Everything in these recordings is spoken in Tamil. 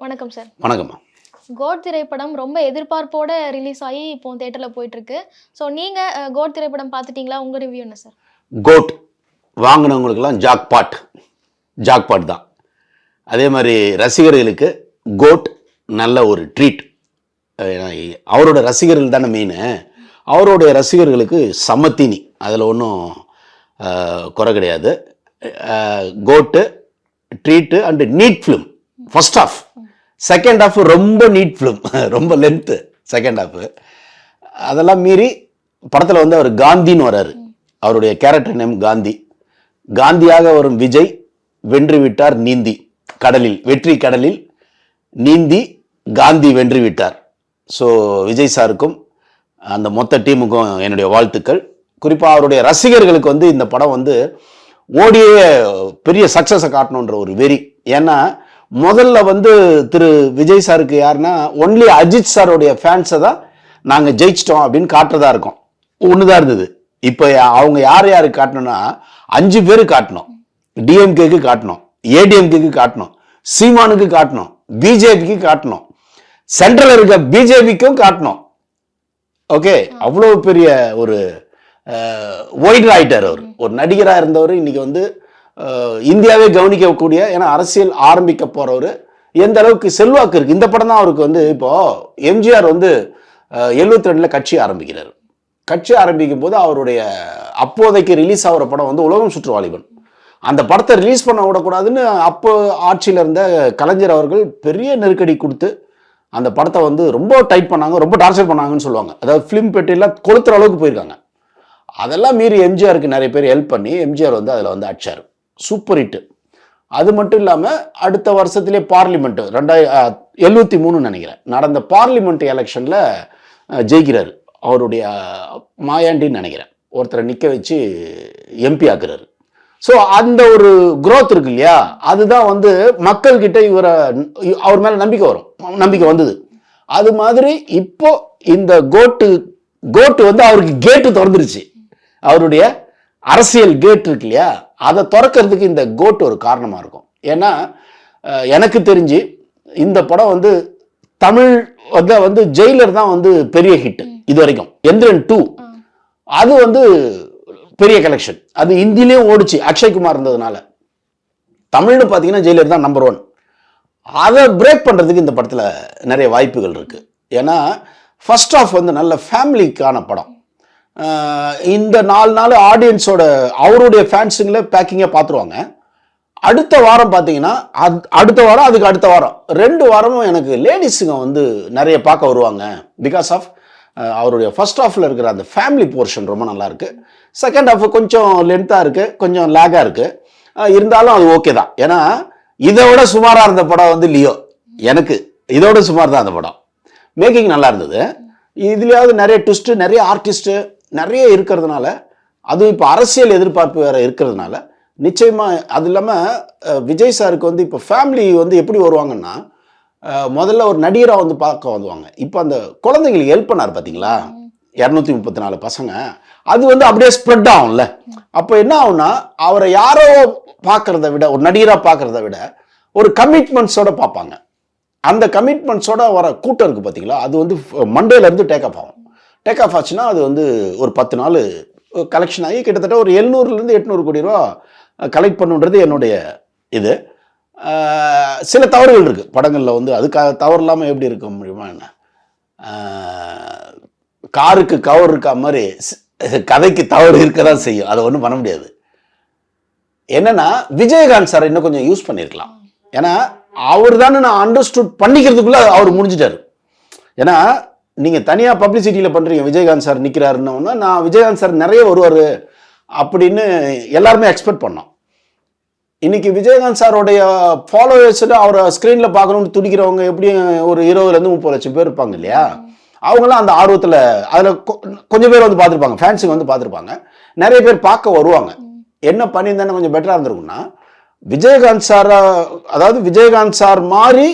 வணக்கம் சார் வணக்கம்மா. கோட் திரைப்படம் ரொம்ப எதிர்பார்ப்போட ரிலீஸ் ஆகி இப்போ தேட்டரில் போயிட்டு இருக்கு ஸோ நீங்க அஹ், கோட் திரைப்படம் பார்த்துட்டீங்களா? உங்க ரிவ்யூ என்ன சார் கோட் வாங்கினவங்களுக்கெல்லாம் ஜாக்பாட் ஜாக்பாட் தான். அதே மாதிரி ரசிகர்களுக்கு கோட் நல்ல ஒரு ட்ரீட் அவரோட ரசிகர்கள் தானே மெயின் அவருடைய ரசிகர்களுக்கு சமத்தினி. அதில் ஒன்றும் குறை கிடையாது. GOAT treat and neat film first half second half ரொம்ப நீட் ஃபிலிம் ரொம்ப லென்த்து செகண்ட் ஆஃப் அதெல்லாம் மீறி படத்தில் வந்து அவர் காந்தின்னு வர்றாரு. அவருடைய கேரக்டர் நேம் காந்தி. காந்தியாக வரும் விஜய் வென்று விட்டார் நீந்தி. கடலில் வெற்றி கடலில் நீந்தி காந்தி வென்று விட்டார் ஸோ விஜய் சாருக்கும் அந்த மொத்த டீமுக்கும் என்னுடைய வாழ்த்துக்கள். குறிப்பாக அவருடைய ரசிகர்களுக்கு வந்து இந்த படம் வந்து ஓடியே பெரிய சக்ஸஸை காட்டணுன்ற ஒரு வெறி. ஏன்னா முதல்ல வந்து திரு விஜய் சாருக்கு யாருன்னா ஒன்லி அஜித் சாருடைய ஃபேன்ஸை தான் நாங்கள் ஜெயிச்சிட்டோம் அப்படின்னு காட்டுறதா இருக்கோம். ஒன்று தான் இருந்தது. இப்போ அவங்க யார் யாருக்கு காட்டணும்னா அஞ்சு பேர் காட்டணும். டிஎம்கேக்கு காட்டணும். ஏடிஎம்கேக்கு காட்டணும். சீமானுக்கு காட்டணும். பிஜேபிக்கு காட்டணும். சென்ட்ரல் இருக்க பிஜேபிக்கும் காட்டணும். ஓகே அவ்வளோ பெரிய ஒரு ஒயிட் ஆயிட்டார் அவர். ஒரு நடிகராக இருந்தவர் இன்னைக்கு வந்து இந்தியாவே கவனிக்கக்கூடிய ஏன்னா அரசியல் ஆரம்பிக்க போகிறவர் எந்த அளவுக்கு செல்வாக்கு இருக்குது இந்த படம் தான் அவருக்கு வந்து இப்போது எம்ஜிஆர் வந்து எழுபத்தி ரெண்டில் கட்சி ஆரம்பிக்கிறார். கட்சி ஆரம்பிக்கும் போது அவருடைய அப்போதைக்கு ரிலீஸ் ஆகிற படம் வந்து உலகம் சுற்றுவாலிபன். அந்த படத்தை ரிலீஸ் பண்ண விடக்கூடாதுன்னு அப்போ ஆட்சியில் இருந்த கலைஞர் அவர்கள் பெரிய நெருக்கடி கொடுத்து அந்த படத்தை வந்து ரொம்ப டைட் பண்ணாங்க ரொம்ப டார்ச்சர் பண்ணாங்கன்னு சொல்லுவாங்க. அதாவது ஃபிலிம் பெட்டியில் கொளுத்துற அளவுக்கு போயிருக்காங்க. அதெல்லாம் மீறி எம்ஜிஆருக்கு நிறைய பேர் ஹெல்ப் பண்ணி எம்ஜிஆர் வந்து அதில் வந்து அடிச்சார். Super hit. அது மட்டும் இல்லாமல் அடுத்த வருஷத்திலே பார்லிமெண்ட்டு ரெண்டாயிர எழுபத்தி மூணுன்னு நினைக்கிறேன். நடந்த பார்லிமெண்ட் எலெக்ஷனில் ஜெயிக்கிறார். அவருடைய மாயாண்டின்னு நினைக்கிறேன். ஒருத்தரை நிற்க வச்சு எம்பி ஆக்குறாரு. ஸோ அந்த ஒரு குரோத் இருக்கு இல்லையா? அதுதான் வந்து மக்கள்கிட்ட இவரை அவர் மேலே நம்பிக்கை வரும். நம்பிக்கை வந்தது. அது மாதிரி இப்போ இந்த கோட்டு கோட்டு வந்து அவருக்கு கேட்டு திறந்துருச்சு. அவருடைய அரசியல் கேட் இருக்கு இல்லையா? அதை திறக்கிறதுக்கு இந்த கோட் ஒரு காரணமாக இருக்கும். ஏன்னா எனக்கு தெரிஞ்சு இந்த படம் வந்து தமிழ் வந்து வந்து ஜெயிலர் தான் வந்து பெரிய ஹிட் இது வரைக்கும் எந்திரன் டூ அது வந்து பெரிய கலெக்ஷன் அது ஹிந்திலையும் ஓடிச்சு. அக்ஷய்குமார் இருந்ததுனால. தமிழ்னு பார்த்தீங்கன்னா ஜெயிலர் தான் நம்பர் ஒன் அதை பிரேக் பண்ணுறதுக்கு இந்த படத்தில் நிறைய வாய்ப்புகள் இருக்குது ஏன்னா ஃபர்ஸ்ட் ஆஃப் வந்து நல்ல ஃபேமிலிக்கான படம். இந்த நாலு நாள் ஆடியன்ஸோட அவருடைய ஃபேன்ஸுங்களே பேக்கிங்காக பார்த்துருவாங்க அடுத்த வாரம் பார்த்தீங்கன்னா அத் அடுத்த வாரம் அதுக்கு அடுத்த வாரம். ரெண்டு வாரமும் எனக்கு லேடிஸுங்க வந்து நிறைய பார்க்க வருவாங்க. பிகாஸ் ஆஃப் அவருடைய ஃபர்ஸ்ட் ஹாஃபில் இருக்கிற அந்த ஃபேமிலி போர்ஷன் ரொம்ப நல்லாயிருக்கு செகண்ட் ஹாஃப் கொஞ்சம் லென்த்தாக இருக்குது கொஞ்சம் லேக்காக இருக்குது இருந்தாலும் அது ஓகே தான். ஏன்னா இதை விட சுமாராக இருந்த படம் வந்து லியோ. எனக்கு இதோட சுமார் தான் அந்த படம். மேக்கிங் நல்லா இருந்தது. இதுலேயாவது நிறைய ட்விஸ்ட்டு நிறைய ஆர்டிஸ்ட்டு நிறைய இருக்கிறதுனால அதுவும் இப்போ அரசியல் எதிர்பார்ப்பு வேறு இருக்கிறதுனால நிச்சயமாக அது இல்லாமல் விஜய் சாருக்கு வந்து இப்போ ஃபேமிலி வந்து எப்படி வருவாங்கன்னா முதல்ல ஒரு நடிகராக வந்து பார்க்க வந்துவாங்க. இப்போ அந்த குழந்தைங்களுக்கு ஹெல்ப் பண்ணார் பார்த்தீங்களா இரநூத்தி முப்பத்தி நாலு பசங்க. அது வந்து அப்படியே ஸ்ப்ரெட் ஆகும்ல. அப்போ என்ன ஆகும்னா அவரை யாரோ பார்க்குறத விட ஒரு நடிகராக பார்க்குறத விட ஒரு கமிட்மெண்ட்ஸோட பார்ப்பாங்க. அந்த கமிட்மெண்ட்ஸோட வர கூட்டம் இருக்குது பார்த்தீங்களா அது வந்து மண்டேலேருந்து டேக் ஆகும். டேக் ஆஃப் ஆச்சுன்னா அது வந்து ஒரு பத்து நாள் கலெக்ஷன் ஆகி கிட்டத்தட்ட ஒரு எழுநூறுலேருந்து எட்நூறு கோடி ரூபா கலெக்ட் பண்ணுன்றது என்னுடைய இது. சில தவறுகள் இருக்குது படங்களில் வந்து அதுக்காக தவறு இல்லாமல் எப்படி இருக்க முடியுமா என்ன? காருக்கு கவர் இருக்கா மாதிரி கதைக்கு தவறு இருக்க தான் செய்யும். அதை ஒன்றும் பண்ண முடியாது. என்னன்னா விஜயகாந்த் சார் இன்னும் கொஞ்சம் யூஸ் பண்ணியிருக்கலாம் ஏன்னா அவர் தானே நான் அண்டர்ஸ்டுட் பண்ணிக்கிறதுக்குள்ளே அவர் முடிஞ்சிட்டாரு. ஏன்னா நீங்கள் தனியாக பப்ளிசிட்டியில் பண்ணுறீங்க விஜயகாந்த் சார் நிக்கிறாருன்னா நான் விஜயகாந்த் சார் நிறைய வருவார் அப்படின்னு எல்லாருமே எக்ஸ்பெக்ட் பண்ணோம். இன்னைக்கு விஜயகாந்த் சாரோடைய ஃபாலோவர்ஸில் அவரை ஸ்க்ரீனில் பார்க்கணும்னு துடிக்கிறவங்க எப்படியும் ஒரு இருபதுலேருந்து முப்பது லட்சம் பேர் இருப்பாங்க இல்லையா? அவங்களாம் அந்த ஆர்வத்தில் அதில் கொஞ்சம் பேர் வந்து பார்த்துருப்பாங்க ஃபேன்ஸுங்க வந்து பார்த்துருப்பாங்க. நிறைய பேர் பார்க்க வருவாங்க. என்ன பண்ணியிருந்தானே கொஞ்சம் பெட்டராக இருந்திருக்கும்னா விஜயகாந்த் சாரா அதாவது விஜயகாந்த் சார் மாதிரி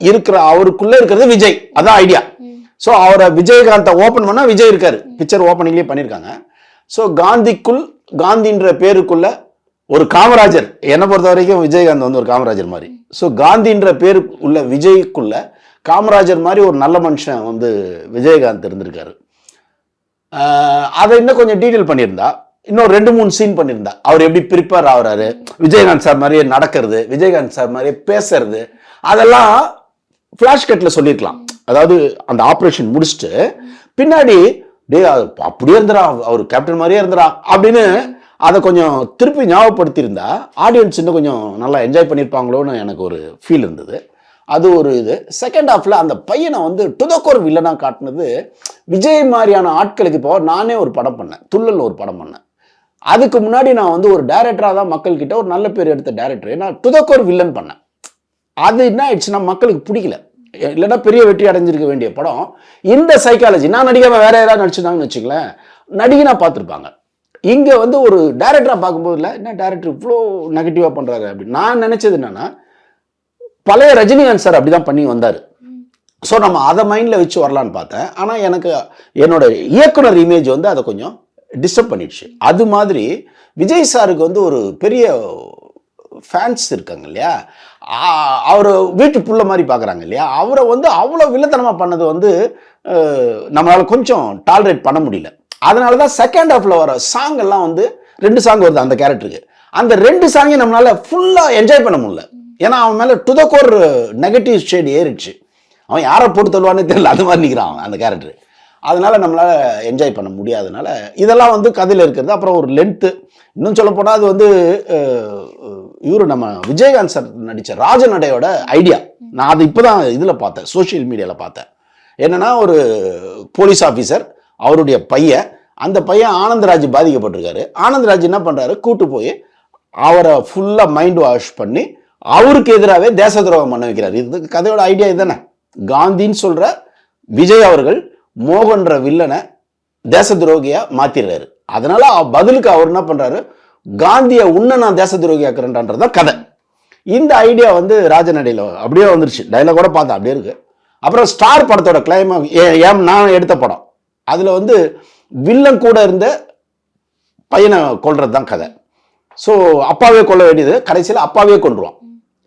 இருக்கிற அவருக்குள்ளே இருக்கிறது விஜய். அதான் ஐடியா ஸோ அவரை விஜயகாந்தை ஓப்பன் பண்ணால் விஜய் இருக்காரு. பிக்சர் ஓப்பனிங்லேயே பண்ணியிருக்காங்க ஸோ காந்திக்குள் காந்தின்ற பேருக்குள்ள ஒரு காமராஜர். என்னை பொறுத்த வரைக்கும் விஜயகாந்த் வந்து ஒரு காமராஜர் மாதிரி. ஸோ காந்தின்ற பேரு உள்ள விஜய்க்குள்ள காமராஜர் மாதிரி ஒரு நல்ல மனுஷன் வந்து விஜயகாந்த் இருந்திருக்காரு. அதை இன்னும் கொஞ்சம் டீட்டெயில் பண்ணியிருந்தா இன்னும் ரெண்டு மூணு சீன் பண்ணியிருந்தா அவர் எப்படி ப்ரிப்பேர் ஆகுறாரு? விஜயகாந்த் சார் மாதிரியே நடக்கிறது விஜயகாந்த் சார் மாதிரியே பேசுறது அதெல்லாம் ஃப்ளாஷ் கட்டில் சொல்லியிருக்கலாம் அதாவது அந்த ஆப்ரேஷன் முடிச்சுட்டு பின்னாடி டேய் அப்படியே இருந்துடா அவர் கேப்டன் மாதிரியே இருந்துடா அப்படின்னு அதை கொஞ்சம் திருப்பி ஞாபகப்படுத்தியிருந்தா ஆடியன்ஸ் இன்னும் கொஞ்சம் நல்லா என்ஜாய் பண்ணியிருப்பாங்களோன்னு எனக்கு ஒரு ஃபீல் இருந்தது. அது ஒரு இது. செகண்ட் ஹாஃபில் அந்த பையனை வந்து டுதக்கோர் வில்லனாக காட்டினது விஜய் மாதிரியான ஆட்களுக்கு இப்போ நானே ஒரு படம் பண்ணேன். துள்ளல் ஒரு படம் பண்ணேன். அதுக்கு முன்னாடி நான் வந்து ஒரு டைரக்டராக தான் மக்கள்கிட்ட ஒரு நல்ல பேர் எடுத்த டேரக்டர் நான் டுதக்கோர் வில்லன் பண்ணேன். அது என்ன ஆயிடுச்சுன்னா மக்களுக்கு பிடிக்கல. இல்லைன்னா பெரிய வெற்றி அடைஞ்சிருக்க வேண்டிய படம். இந்த சைக்காலஜி நான் நடிக்காம வேற யாராவது நடிச்சிருந்தாங்கன்னு வச்சுங்களேன் நடிகனா பார்த்துருப்பாங்க. இங்கே வந்து ஒரு டேரக்டராக பார்க்கும்போது இல்லை என்ன டேரக்டர் இவ்வளோ நெகட்டிவாக பண்ணுறாரு அப்படின்னு. நான் நினச்சது என்னன்னா பழைய ரஜினிகாந்த் சார் அப்படி தான் பண்ணி வந்தார். ஸோ நம்ம அதை மைண்டில் வச்சு வரலான்னு பார்த்தேன். ஆனால் எனக்கு என்னோட இயக்குனர் இமேஜ் வந்து அதை கொஞ்சம் டிஸ்டர்ப் பண்ணிடுச்சு. அது மாதிரி விஜய் சாருக்கு வந்து ஒரு பெரிய ஃபேன்ஸ் இருக்காங்க இல்லையா? அவர் வீட்டு புள்ள மாதிரி பார்க்குறாங்க இல்லையா? அவரை வந்து அவ்வளோ வில்லத்தனமாக பண்ணது வந்து நம்மளால் கொஞ்சம் டாலரேட் பண்ண முடியல. அதனால தான் செகண்ட் ஹாஃப்ல வர சாங் எல்லாம் வந்து ரெண்டு சாங் வருது அந்த கேரக்டருக்கு அந்த ரெண்டு சாங்கையும் நம்மளால ஃபுல்லாக என்ஜாய் பண்ண முடியல. ஏன்னா அவன் மேலே to the core negative shade ஏறிடுச்சு. அவன் யாரை போட்டு தள்ளுவான்னு தெரியல. அது மாதிரி நிற்கிறான் அவன் அந்த கேரக்டர் அதனால் நம்மளால் என்ஜாய் பண்ண முடியாதனால இதெல்லாம் வந்து கதையில் இருக்கிறது. அப்புறம் ஒரு லென்த்து இன்னும் சொல்ல போனால் அது வந்து இவரு நம்ம விஜயகாந்த் சார் நடித்த ராஜநடையோட ஐடியா நான் அது இப்போ தான் இதில் பார்த்தேன் சோஷியல் மீடியாவில் பார்த்தேன். என்னென்னா ஒரு போலீஸ் ஆஃபீஸர் அவருடைய பையன் அந்த பையன் ஆனந்தராஜ் பாதிக்கப்பட்டிருக்காரு. ஆனந்தராஜ் என்ன பண்ணுறாரு கூட்டு போய் அவரை ஃபுல்லாக மைண்ட் வாஷ் பண்ணி அவருக்கு எதிராகவே தேச துரோகம் பண்ண வைக்கிறார். இது கதையோட ஐடியா இதுதானே? காந்தின்னு சொல்கிற விஜய் அவர்கள் மோகன்ற வில்லனை தேச துரோகியாக மாற்றிடுறாரு அதனால் பதிலுக்கு அவர் என்ன பண்ணுறாரு காந்தியை உன்னை நான் தேச துரோகி ஆக்குறேன்ன்றதான் கதை. இந்த ஐடியா வந்து ராஜநடையில் அப்படியே வந்துருச்சு. டைலாக் கூட பார்த்தேன் அப்படியே இருக்கு. அப்புறம் ஸ்டார் படத்தோட கிளைமா ஏன் நான் எடுத்த படம். அதில் வந்து வில்லன் கூட இருந்த பையனை கொல்றது தான் கதை. ஸோ அப்பாவே கொள்ள வேண்டியது கடைசியில் அப்பாவே கொன்றுவான்.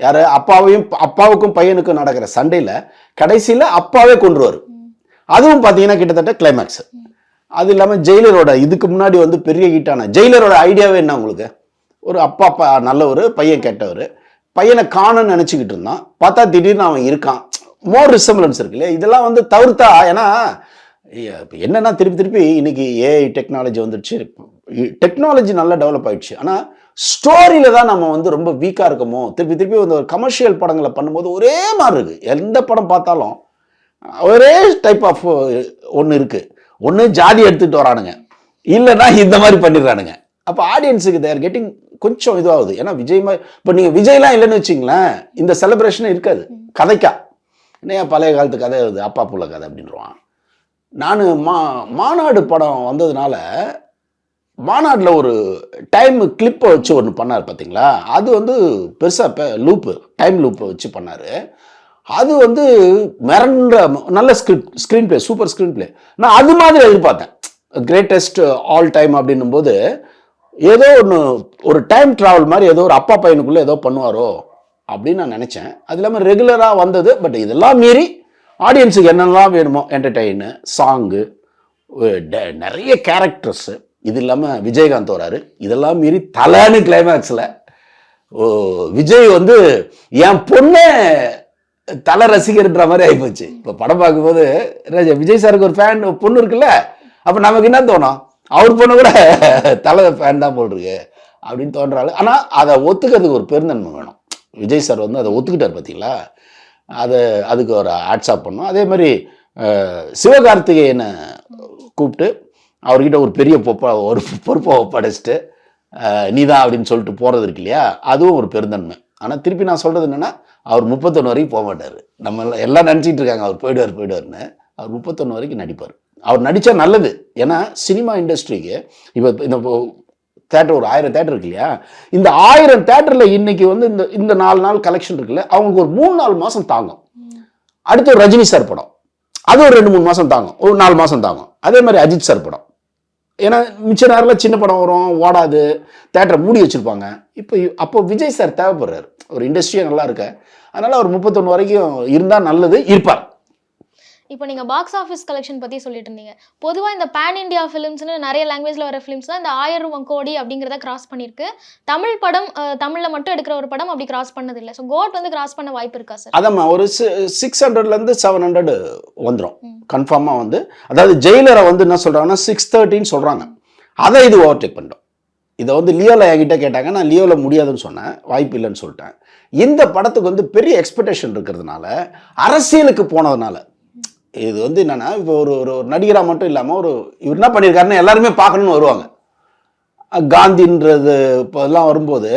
யார்? அப்பாவையும் அப்பாவுக்கும் பையனுக்கும் நடக்கிற சண்டையில் கடைசியில் அப்பாவே கொன்றுவார். அதுவும் பார்த்தீங்கன்னா கிட்டத்தட்ட கிளைமேக்ஸ் அது இல்லாமல் ஜெயிலரோட இதுக்கு முன்னாடி வந்து பெரிய ஹிட்டான ஜெயிலரோட ஐடியாவே என்ன உங்களுக்கு? ஒரு அப்பா அப்பா நல்லவர் பையன் கேட்டவர். பையனை காணன்னு நினச்சிக்கிட்டு இருந்தான். பார்த்தா திடீர்னு அவன் இருக்கான். மோர் ரிசம்பிளன்ஸ் இருக்கு இல்லையா? இதெல்லாம் வந்து தவிர்த்தா ஏன்னா என்னென்னா என்னன்னா திருப்பி திருப்பி இன்னைக்கு ஏஐ டெக்னாலஜி வந்துடுச்சு. டெக்னாலஜி நல்லா டெவலப் ஆயிடுச்சு. ஆனால் ஸ்டோரியில தான் நம்ம வந்து ரொம்ப வீக்காக இருக்கமோ? திருப்பி திருப்பி வந்து ஒரு கமர்ஷியல் படங்களை பண்ணும்போது ஒரே மாதிரி இருக்குது எந்த படம் பார்த்தாலும் ஒரே டைப் ஆஃப் ஒன்று இருக்குது ஒன்று ஜாதி எடுத்துகிட்டு வரானுங்க. இல்லைன்னா இந்த மாதிரி பண்ணிடுறானுங்க. அப்போ ஆடியன்ஸுக்கு தேர் கெட்டிங் கொஞ்சம் இதுவாகுது. ஏன்னா விஜய் மாதிரி இப்போ நீங்கள் விஜய்லாம் இல்லைன்னு வச்சிங்களேன் இந்த செலிப்ரேஷன் இருக்காது. கதைக்கா. என்னையா பழைய காலத்து கதை இது அப்பா புள்ள கதை அப்படின்றான். நான் மா மாநாடு படம் வந்ததுனால மாநாட்டில் ஒரு டைம் கிளிப்பை வச்சு ஒன்று பண்ணார் பார்த்தீங்களா அது வந்து பெருசாக இப்போ லூப்பு டைம் லூப்பை வச்சு பண்ணார். அது வந்து மிரண்ட நல்ல script screen play super screen play நான் அது மாதிரி எதிர்பார்த்தேன். கிரேட்டஸ்ட் ஆல் டைம் அப்படின்னும் போது ஏதோ ஒன்று ஒரு டைம் ட்ராவல் மாதிரி ஏதோ ஒரு அப்பா பையனுக்குள்ளே ஏதோ பண்ணுவாரோ அப்படின்னு நான் நினச்சேன். அது இல்லாமல் ரெகுலராக வந்தது பட் இதெல்லாம் மீறி ஆடியன்ஸுக்கு என்னெல்லாம் வேணுமோ என்டர்டெயின் சாங்கு நிறைய கேரக்டர்ஸு இது இல்லாமல் விஜயகாந்த் வராரு. இதெல்லாம் மீறி தலைன்னு கிளைமேக்ஸில் ஓ விஜய் வந்து என் பொண்ணை தலை ரசிகர்ன்ற மாதிரி ஆகிப்போச்சு இப்போ படம் பார்க்கும்போது ராஜா விஜய் சாருக்கு ஒரு ஃபேன் பொண்ணு இருக்குல்ல? அப்போ நமக்கு என்ன தோணும்? அவர் பொண்ணு கூட தலை ஃபேன் தான் போட்டிருக்கு அப்படின்னு தோன்றாள் ஆனால் அதை ஒத்துக்கிறதுக்கு ஒரு பெருந்தன்மை வேணும். விஜய் சார் வந்து அதை ஒத்துக்கிட்டார் பார்த்தீங்களா? அதை அதுக்கு ஒரு ஆட்ஸாப் பண்ணோம். அதே மாதிரி சிவகார்த்திகேயனை கூப்பிட்டு அவர்கிட்ட ஒரு பெரிய பொப்பா ஒரு பொறுப்பை ஒப்படைச்சிட்டு நீதான் அப்படின்னு சொல்லிட்டு போகிறது இருக்கு இல்லையா? அதுவும் ஒரு பெருந்தன்மை. ஆனால் திருப்பி நான் சொல்கிறது என்னென்னா அவர் முப்பத்தொன்று வரைக்கும் போக மாட்டார். நம்ம எல்லாம் எல்லாம் நினச்சிட்டு இருக்காங்க. அவர் போயிடுவார் போயிடுவார்னு. அவர் முப்பத்தொன்று வரைக்கும் நடிப்பார். அவர் நடித்தா நல்லது. ஏன்னா சினிமா இண்டஸ்ட்ரிக்கு இப்போ இந்த தேட்டர் ஒரு ஆயிரம் தேட்டர் இருக்கு இல்லையா? இந்த ஆயிரம் தேட்டரில் இன்னைக்கு வந்து இந்த இந்த நாலு நாள் கலெக்ஷன் இருக்குல்ல அவங்களுக்கு ஒரு மூணு நாலு மாதம் தாங்கும். அடுத்து ஒரு ரஜினி சார் படம். அது ஒரு ரெண்டு மூணு மாதம் தாங்கும். ஒரு நாலு மாதம் தாங்கும். அதே மாதிரி அஜித் சார் படம். ஏன்னா மிச்ச நேரத்தில் சின்ன படம் வரும் ஓடாது தேட்டரை மூடி வச்சுருப்பாங்க. இப்போ அப்போ விஜய் சார் தேவைப்படுறாரு. ஒரு இண்டஸ்ட்ரியே நல்லா இருக்க. அதனால் அவர் முப்பத்தொன்று வரைக்கும் இருந்தால் நல்லது இருப்பார். இப்போ நீங்கள் பாக்ஸ் ஆஃபீஸ் கலெக்ஷன் பற்றி சொல்லிட்டு இருந்தீங்க. பொதுவாக இந்த பேன் இண்டியா ஃபிலிம்ஸ்னு நிறைய லாங்குவேஜில் வர ஃபிலிம்ஸ் தான் இந்த ஆயிரம் கோடி அப்படிங்கிறத கிராஸ் பண்ணியிருக்கு. தமிழ் படம் தமிழில் மட்டும் எடுக்கிற ஒரு படம் அப்படி கிராஸ் பண்ணதில்லை. ஸோ கோட் வந்து கிராஸ் பண்ண வாய்ப்பு இருக்கா சார் அதாம்மா ஒரு சிக்ஸ் ஹண்ட்ரட்லேருந்து செவன் ஹண்ட்ரட் வந்துடும். கன்ஃபார்மாக வந்து. அதாவது ஜெயிலரை வந்து என்ன சொல்கிறாங்கன்னா சிக்ஸ் தேர்ட்டின்னு சொல்கிறாங்க அதை இது ஓவர்டேக் பண்ணிட்டோம் இதை வந்து லியோவில் என்கிட்ட கேட்டாங்க. நான் லியோவில் முடியாதுன்னு சொன்னேன். வாய்ப்பு இல்லைன்னு சொல்லிட்டேன். இந்த படத்துக்கு வந்து பெரிய எக்ஸ்பெக்டேஷன் இருக்கிறதுனால அரசியலுக்கு போனதுனால இது வந்து என்னென்னா இப்போ ஒரு ஒரு ஒரு நடிகராக மட்டும் இல்லாமல் ஒரு இவர் என்ன பண்ணியிருக்காருன்னு எல்லாருமே பார்க்கணும்னு வருவாங்க. காந்தின்றது இப்போதெல்லாம் வரும்போது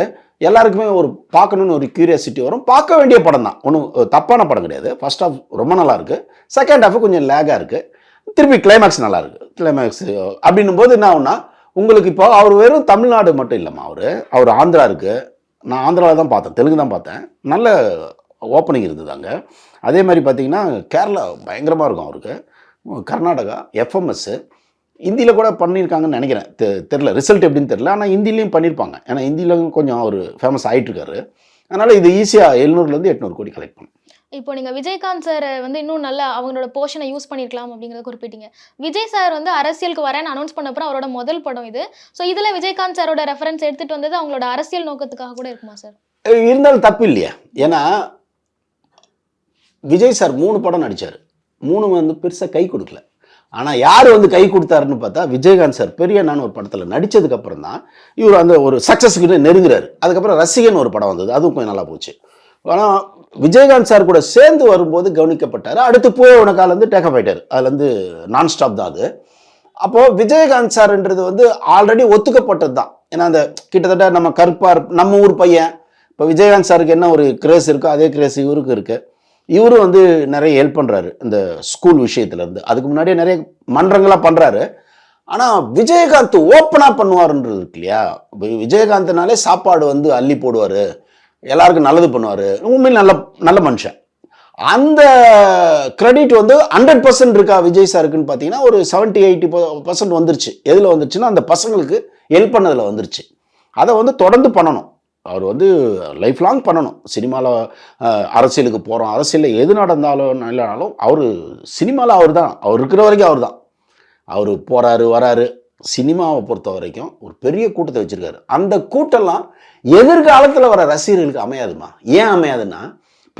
எல்லாருக்குமே ஒரு பார்க்கணுன்னு ஒரு கியூரியாசிட்டி வரும். பார்க்க வேண்டிய படம் தான். ஒன்றும் தப்பான படம் கிடையாது. ஃபர்ஸ்ட் ஹாஃப் ரொம்ப நல்லாயிருக்கு செகண்ட் ஹாஃப் கொஞ்சம் லேகாக இருக்குது திருப்பி கிளைமேக்ஸ் நல்லா இருக்கு. கிளைமேக்ஸ் அப்படின்னும் போது என்ன ஆகுனா உங்களுக்கு இப்போ அவர் வெறும் தமிழ்நாடு மட்டும் இல்லைம்மா அவர். அவர் ஆந்திரா இருக்கு. நான் ஆந்திராவில் தான் பார்த்தேன். தெலுங்கு தான் பார்த்தேன். நல்ல ஓப்பனிங் இருந்தது அங்கே. அதே மாதிரி பார்த்தீங்கன்னா கேரளா பயங்கரமாக இருக்கும் அவருக்கு. கர்நாடகா எஃப்எம்எஸ்ஸு ஹிந்தியில் கூட பண்ணியிருக்காங்கன்னு நினைக்கிறேன். தெ தெரில ரிசல்ட் எப்படின்னு தெரில ஆனால் ஹிந்திலையும் பண்ணியிருப்பாங்க. ஏன்னா ஹிந்தியில் கொஞ்சம் அவர் ஃபேமஸ் ஆகிட்டுருக்காரு அதனால் இது ஈஸியாக எழுநூறுலேருந்து எட்நூறு கோடி கலெக்ட் பண்ணும் இப்போ நீங்கள் விஜயகாந்த் சார் வந்து இன்னும் நல்லா அவங்களோட போர்ஷனை யூஸ் பண்ணியிருக்கலாம் அப்படிங்கிறத குறிப்பிட்டீங்க. விஜய் சார் வந்து அரசியலுக்கு வரேன்னு அனௌன்ஸ் பண்ணப்புறம் அவரோட முதல் படம் இது. ஸோ இதில் விஜயகாந்த் சாரோட ரெஃபரன்ஸ் எடுத்துகிட்டு வந்தது அவங்களோட அரசியல் நோக்கத்துக்காக கூட இருக்குமா சார் இருந்தாலும் தப்பு இல்லையா. ஏன்னா விஜய் சார் மூணு படம் நடித்தார் மூணு வந்து பெருசாக கை கொடுக்கல. ஆனால் யார் வந்து கை கொடுத்தாருன்னு பார்த்தா விஜயகாந்த் சார் பெரிய நான் ஒரு படத்தில் நடித்ததுக்கப்புறம் தான் இவர் அந்த ஒரு சக்ஸஸ்க்கு நெருங்குறாரு. அதுக்கப்புறம் ரசிகன் ஒரு படம் வந்தது. அதுவும் கொஞ்சம் நல்லா போச்சு. ஆனால் விஜயகாந்த் சார் கூட சேர்ந்து வரும்போது கவனிக்கப்பட்டார். அடுத்து போய் உனக்கால வந்து டேக்கப் ஆயிட்டார். அதுலேருந்து நான் ஸ்டாப் தான் அது. அப்போது விஜயகாந்த் சார்ன்றது வந்து ஆல்ரெடி ஒத்துக்கப்பட்டது தான் ஏன்னா அந்த கிட்டத்தட்ட நம்ம கருப்பார் நம்ம ஊர் பையன் இப்போ விஜயகாந்த் சாருக்கு என்ன ஒரு கிரேஸ் இருக்கோ அதே கிரேஸ் இவருக்கு இருக்கு. இவரும் வந்து நிறைய ஹெல்ப் பண்ணுறாரு இந்த ஸ்கூல் விஷயத்துலேருந்து அதுக்கு முன்னாடியே நிறைய மன்றங்களாக பண்ணுறாரு ஆனால் விஜயகாந்த் ஓப்பனாக பண்ணுவாருன்றது இருக்கு இல்லையா? விஜயகாந்த்னாலே சாப்பாடு வந்து அள்ளி போடுவார். எல்லாருக்கும் நல்லது பண்ணுவார். உண்மையில் நல்ல நல்ல மனுஷன். அந்த கிரெடிட் வந்து ஹண்ட்ரட் பர்சன்ட் இருக்கா விஜய் சாருக்குன்னு பார்த்தீங்கன்னா ஒரு செவன்ட்டி எயிட்டி பர்சன்ட் வந்துருச்சு. எதில் வந்துருச்சுன்னா அந்த பசங்களுக்கு ஹெல்ப் பண்ணதில் வந்துருச்சு. அதை வந்து தொடர்ந்து பண்ணணும். அவர் வந்து லைஃப் லாங் பண்ணணும். சினிமாவில் அரசியலுக்கு போகிறோம் அரசியலில் எது நடந்தாலும் இல்லைனாலும் அவர் சினிமாவில் அவர் தான் அவர் இருக்கிற வரைக்கும் அவர் தான் அவர் போகிறாரு வராரு. சினிமாவை பொறுத்த வரைக்கும் ஒரு பெரிய கூட்டத்தை வச்சுருக்காரு. அந்த கூட்டம்லாம் எதிர்காலத்தில் வர ரசிகர்களுக்கு அமையாதுமா? ஏன் அமையாதுன்னா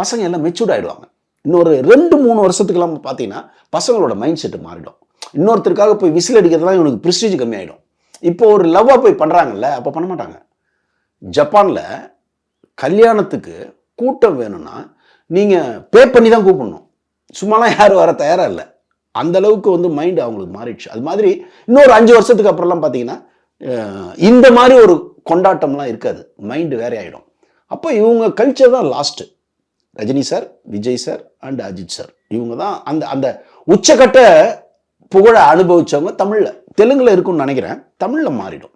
பசங்க எல்லாம் மெச்சூர்ட் ஆகிடுவாங்க இன்னொரு ரெண்டு மூணு வருஷத்துக்கெல்லாம் பார்த்தீங்கன்னா பசங்களோட மைண்ட் செட்டு மாறிடும். இன்னொருத்தருக்காக போய் விசில் அடிக்கிறதுலாம் இவனுக்கு ப்ரிஸ்டீஜ் கம்மியாயிடும். இப்போ ஒரு லவ்வாக போய் பண்ணுறாங்கல்ல அப்போ பண்ண மாட்டாங்க. ஜப்பானில் கல்யாணத்துக்கு கூட்டம் வேணும்னா நீங்கள் பே பண்ணி தான் கூப்பிடணும். சும்மாலாம் யாரும் வர தயாராக இல்லை. அந்த அளவுக்கு வந்து மைண்ட் அவங்களுக்கு மாறிடுச்சு. அது மாதிரி இன்னொரு அஞ்சு வருஷத்துக்கு அப்புறம்லாம் பார்த்தீங்கன்னா இந்த மாதிரி ஒரு கொண்டாட்டம்லாம் இருக்காது. மைண்டு வேற ஆகிடும் அப்போ இவங்க கல்ச்சர் தான் last Rajini sir Vijay sir and Ajith sir இவங்க தான் அந்த அந்த உச்சக்கட்ட புகழை அனுபவிச்சவங்க தமிழில். தெலுங்கில் இருக்கும்னு நினைக்கிறேன். தமிழில் மாறிடும்.